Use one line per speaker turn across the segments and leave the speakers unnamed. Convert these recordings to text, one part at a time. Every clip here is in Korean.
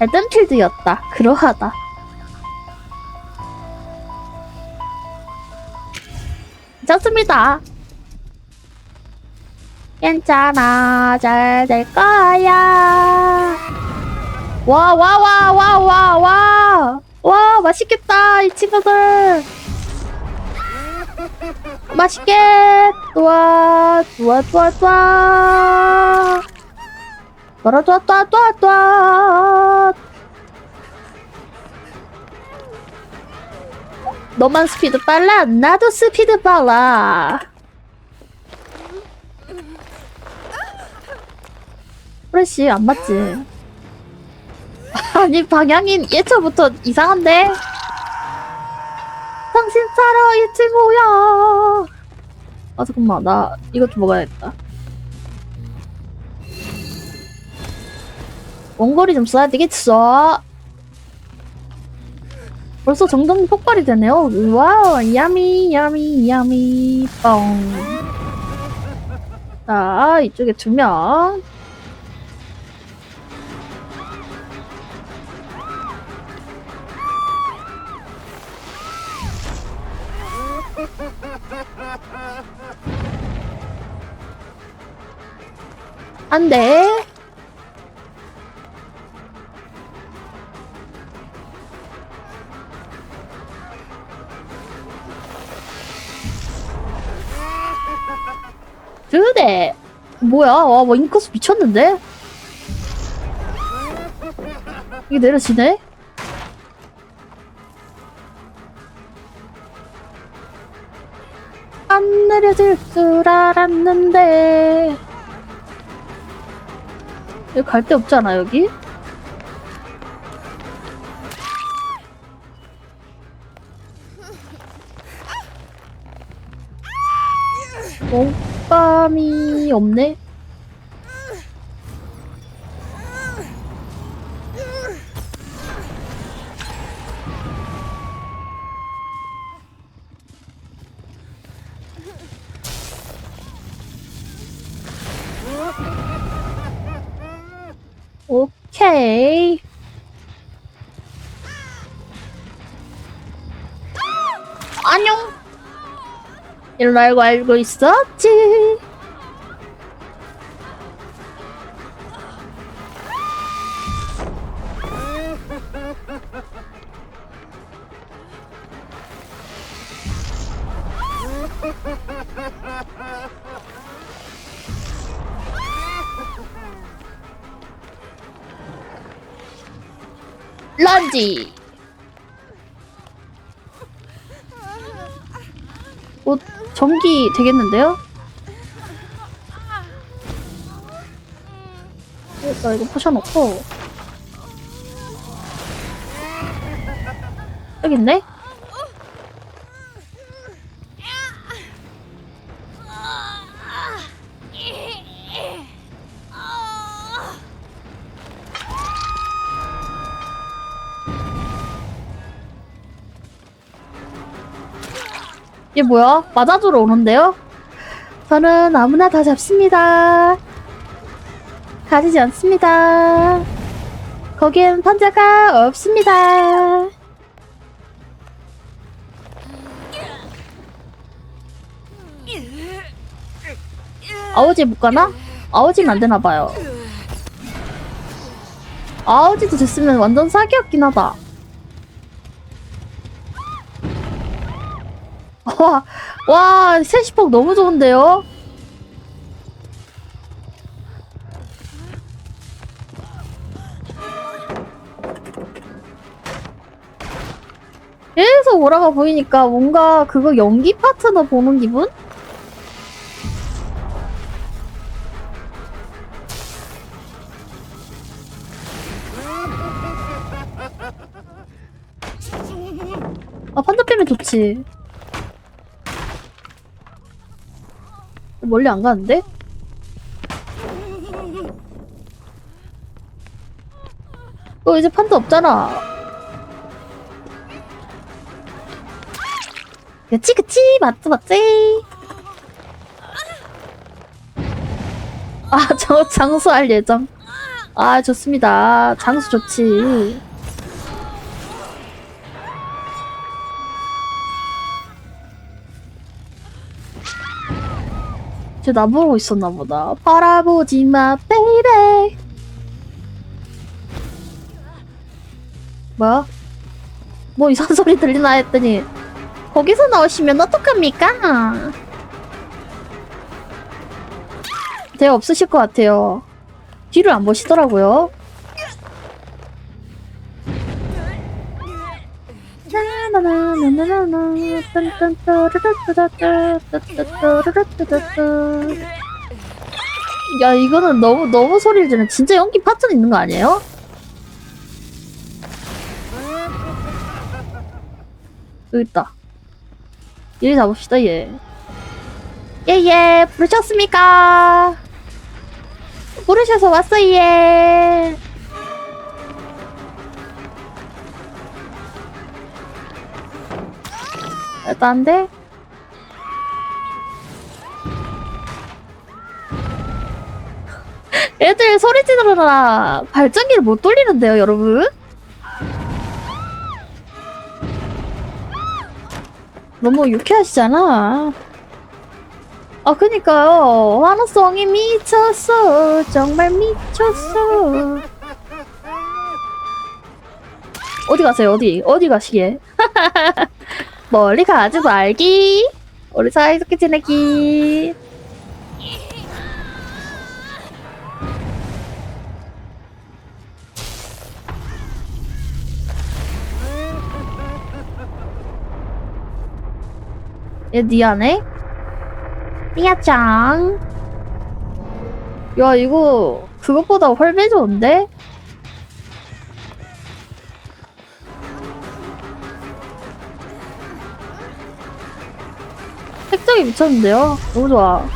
에덴필드였다. 그러하다. 좋습니다. 괜찮아, 잘 될 거야. 와, 와, 와, 와, 와, 와. 와, 맛있겠다, 이 친구들. 맛있게. 좋아, 좋아, 좋아, 좋아. 좋아. 너만 스피드 빨라, 나도 스피드 빨라. 프레쉬 안 맞지? 아니 방향이 예초부터 이상한데? 당신 살아있지 뭐야? 아 잠깐만 나 이것 좀 먹어야겠다. 원거리 좀 써야 되겠어. 벌써 정전 폭발이 되네요. 와우, 야미, 야미, 야미, 뻥. 자, 이쪽에 두 명. 안 돼. 두 대. 뭐야? 와, 뭐 인코스 미쳤는데? 이게 내려지네? 안 내려질 줄 알았는데. 여기 갈 데 없잖아, 여기? 몸감이 없네? 오케이. 안녕. 이런 알고 알고 있었지. 런지. 전기 되겠는데요? 어, 나 이거 없고. 여기 있네? 이게 뭐야? 맞아주러 오는데요? 저는 아무나 다 잡습니다. 가리지 않습니다. 거기엔 판자가 없습니다. 아우지 못 가나? 아우지는 안 되나 봐요. 아우지도 됐으면 완전 사기였긴 하다. 와, 와, 세시폭 너무 좋은데요? 계속 오라가 보이니까 뭔가 그거 연기 파트너 보는 기분? 아, 판자 빼면 좋지. 멀리 안 가는데? 어, 이제 판도 없잖아. 그치, 그치, 맞지, 맞지. 아, 저 장수할 예정. 아, 좋습니다. 장수 좋지. 쟤 나보고 있었나 보다. 바라보지 마, 베이베. 뭐야? 뭐 이상한 소리 들리나 했더니 거기서 나오시면 어떡합니까? 대화 없으실 것 같아요. 뒤를 안 보시더라고요. 야 이거는 너무 너무 소리를 지르는 진짜 연기 파트는 있는 거 아니에요? 여기 있다. 얘 잡읍시다 얘. 예예 부르셨습니까? 부르셔서 왔어 예. 돼. 애들 소리 지르느라 발전기를 못 돌리는데요, 여러분? 너무 유쾌하시잖아. 아, 그니까요. 환호성이 미쳤어. 정말 미쳤어. 어디 가세요, 어디? 어디 가시게? 멀리 가지 말기. 우리 사이좋게 지내기. 얘 니아네? 니아짱. 야, 이거 그것보다 훨씬 좋은데? 색적이 미쳤는데요? 너무 좋아.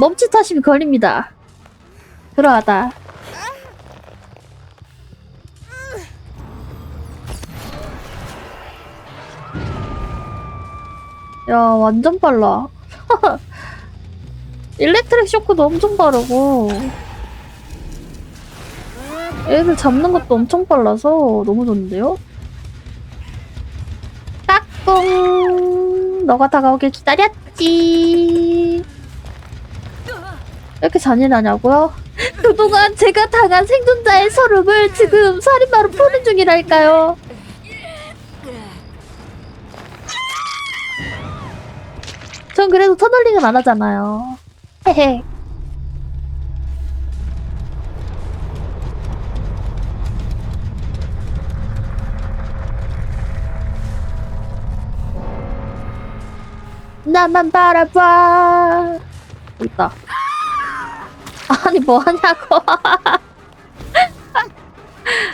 멈칫하시면 걸립니다. 들어가다. 야, 완전 빨라. 일렉트릭 쇼크도 엄청 빠르고. 애들 잡는 것도 엄청 빨라서 너무 좋은데요? 까꿍! 너가 다가오길 기다렸지. 왜 이렇게 잔인하냐고요? 그동안 제가 당한 생존자의 서름을 지금 살인마로 푸는 중이랄까요? 전 그래도 터널링은 안 하잖아요. 헤헤. 나만 바라봐. 있다. 아니 뭐 하냐고.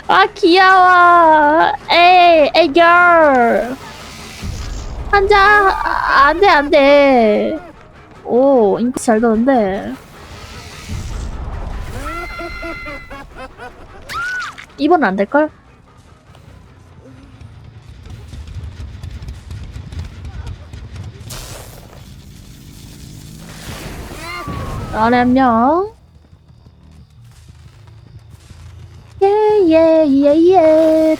아 귀여워. 에이 에이 girl. 아, 안돼 안돼. 오 인기 잘 도는데. 이번은 안 될걸? 명. 예예예예.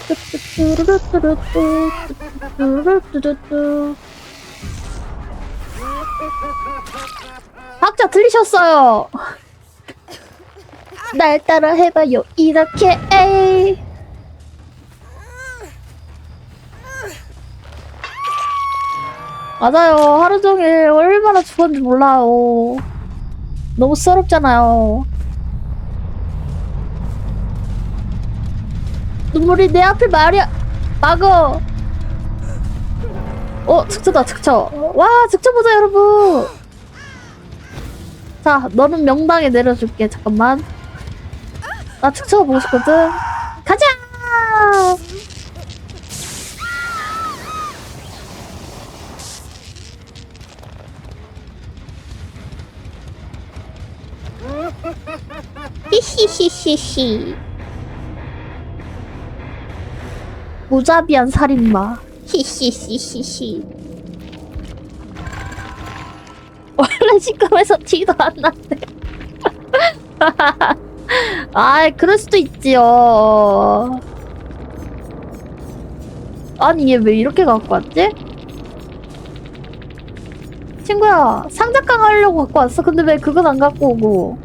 박자 틀리셨어요. 날 따라 해봐요 이렇게. 에이. 맞아요. 하루 종일 얼마나 죽었는지 몰라요. 너무 서럽잖아요. 눈물이 내 앞을 마려 막어. 어, 즉처다, 즉처. 와, 즉처 보자, 여러분. 자, 너는 명당에 내려줄게. 잠깐만. 나 즉처가 보고 싶거든. 히히히히히. 무자비한 살인마. 히히히히히. 시큼해서 티도 안 났네. 아, 그럴 수도 있지요. 아니, 얘 왜 이렇게 갖고 왔지? 친구야, 상자깡 하려고 갖고 왔어. 근데 왜 그건 안 갖고 오고?